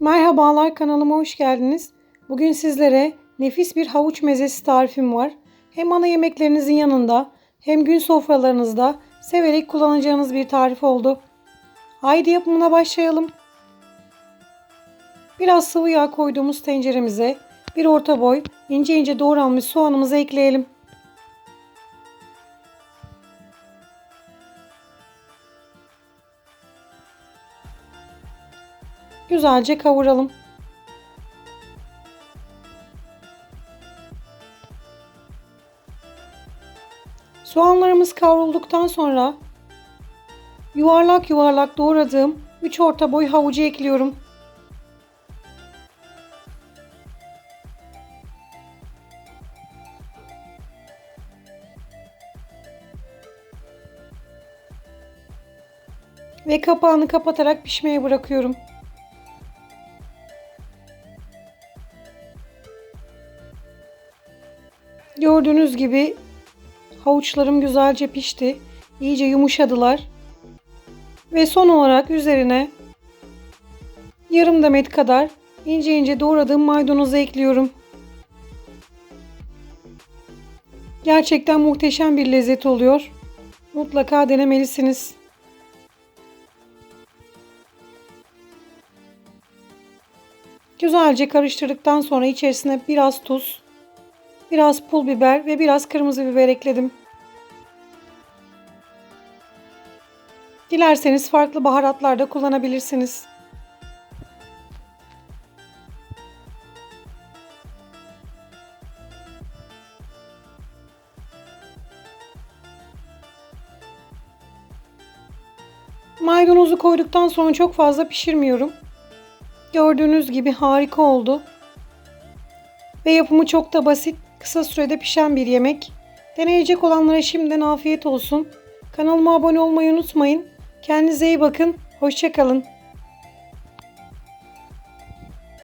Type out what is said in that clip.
Merhabalar kanalıma hoş geldiniz. Bugün sizlere nefis bir havuç mezesi tarifim var. Hem ana yemeklerinizin yanında hem gün sofralarınızda severek kullanacağınız bir tarif oldu. Haydi yapımına başlayalım. Biraz sıvı yağ koyduğumuz tenceremize bir orta boy ince ince doğranmış soğanımızı ekleyelim. Güzelce kavuralım. Soğanlarımız kavrulduktan sonra yuvarlak yuvarlak doğradığım 3 orta boy havucu ekliyorum. Ve kapağını kapatarak pişmeye bırakıyorum. Gördüğünüz gibi havuçlarım güzelce pişti. İyice yumuşadılar. Ve son olarak üzerine yarım demet kadar ince ince doğradığım maydanozu ekliyorum. Gerçekten muhteşem bir lezzet oluyor. Mutlaka denemelisiniz. Güzelce karıştırdıktan sonra içerisine biraz tuz, biraz pul biber ve biraz kırmızı biber ekledim. Dilerseniz farklı baharatlar da kullanabilirsiniz. Maydanozu koyduktan sonra çok fazla pişirmiyorum. Gördüğünüz gibi harika oldu. Ve yapımı çok da basit, kısa sürede pişen bir yemek. Deneyecek olanlara şimdiden afiyet olsun. Kanalıma abone olmayı unutmayın. Kendinize iyi bakın. Hoşçakalın.